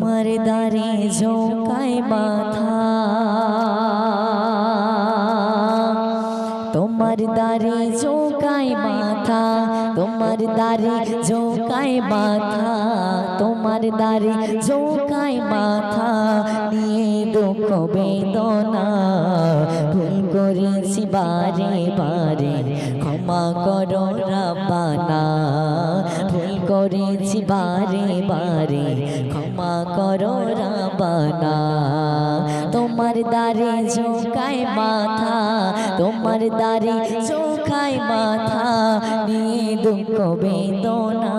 তোমার দারে ঝোঁকায় মাথা তোমার দারে ঝোঁকায় মাথা তোমার দারে ঝোঁকায় মাথা তোমার দারে ঝোঁকায় মাথা নিয়ে দুঃখ বেদনা ভুল করেছি বারে বারে ক্ষমা করো রাব্বানা ভুল করেছি বারে বারে, ক্ষমা করো রাব্বানা তোমার দারে ঝোঁকায় মাথা, তোমার দারে চোখায় মাথা, নিয়ে দুঃখ বেদনা।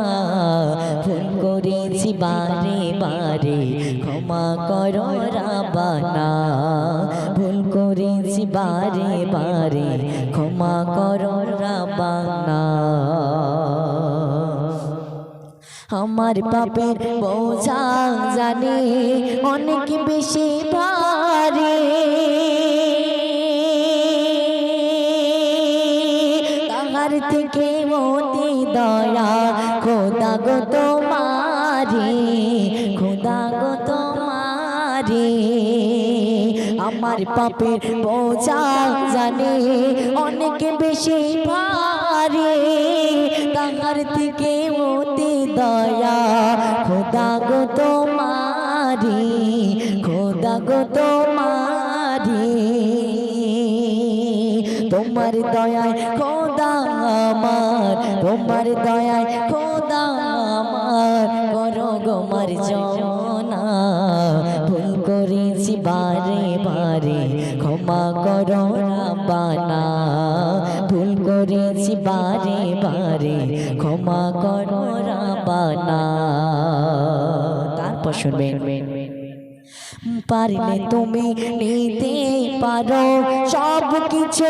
ভুল করেছি বারে বারে, ক্ষমা করো রাবানা। ভুল করেছি বারে বারে, ক্ষমা করো রাবানা। আমার পাপের বোঝা জানে অনেক বেশি ভারী। তাহার থেকে মতি দয়া, খোদা গো তোমারি খোদা গো তোমারি আমার পাপের বোঝা জানে অনেক বেশি ভারী। তাহার থেকে মতি দয়া, খোদা গো তোমারি, খোদা গো তোমারি। তোমার দয়ায় খোদা আমার, তোমার দয়ায় খোদা আমার। করো গোমার জনা ভুল করেছি বারে করেছি বারে বারে, ক্ষমা করো রাবানা তারপর শুনবেন। পারলে তুমি নিতে পারো সব কিছু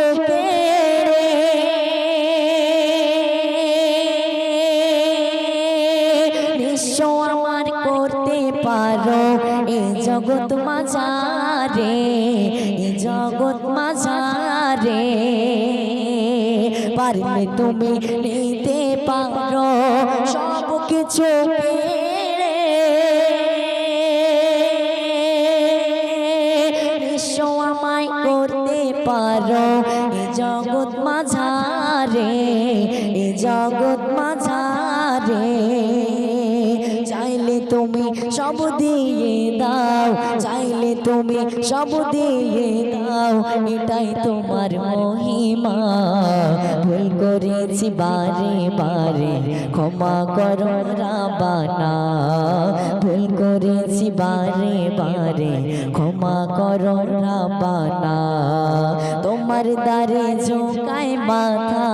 আমার করতে পারো জগৎ মাঝারে এই জগৎ মাঝারে। পারলে তুমি নিতে পারো সব কিছু আমায় করতে পারো এ জগৎ মাঝারে, এ জগৎ মাঝারে। তুমি সব দিয়ে দাও, চাইলে তুমি সব দিয়ে দাও, এটাই তোমার মহিমা। ভুল করেছি বারে বারে, ক্ষমা করো রাবানা। ভুল করেছি বারে বারে, ক্ষমা করো রাবানা। তোমার দারে ঝোঁকায় মাথা,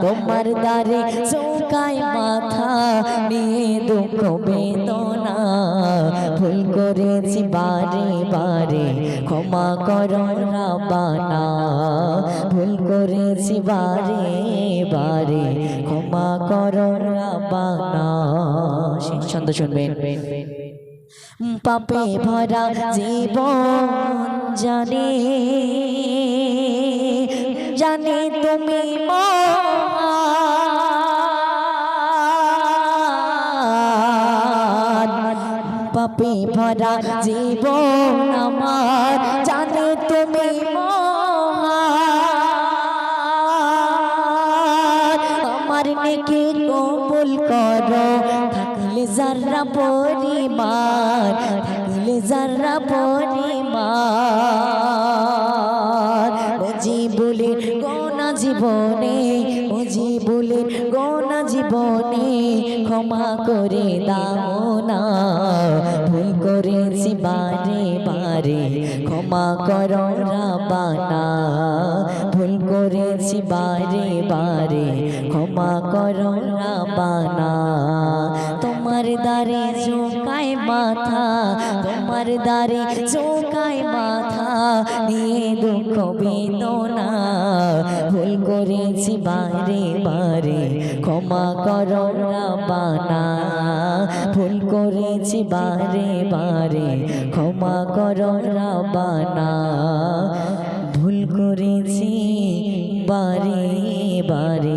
তোমার দারে ঝোঁকায় মাথা, নিয়ে দুঃখ বেদনা। ভুল করেছি বারে বারে, ক্ষমা করো রাবানা। ভুল করেছি বারে বারে, ক্ষমা করো রাবানা। শেষ ছন্দ শুনবেন। পাপে ভরা জীবন জানে। জানে তুমি। পাপে ভরা জীবন আমার, জানে তুমি। আমার নেকি কবুল করো, থাকলে যারা পরিমাণ, থাকলে যারা পরিমাণ জীবনে, ও জীবলে গোনা জীবনে ক্ষমা করে দাও না। ভুল করেছি বারে বারে, ক্ষমা করো রাবানা ভুল করেছি বারে বারে, ক্ষমা করো রাবানা তোমার দারে ঝোঁকায় মাথা, তোমার দারে ঝোঁকায় মাথা, নিয়ে দুঃখ বেদনা। ভুল করেছি বারে বারে, ক্ষমা করো রাবানা ভুল করেছি বারে বারে, ক্ষমা করো রাবানা ভুল করেছি বারে বারে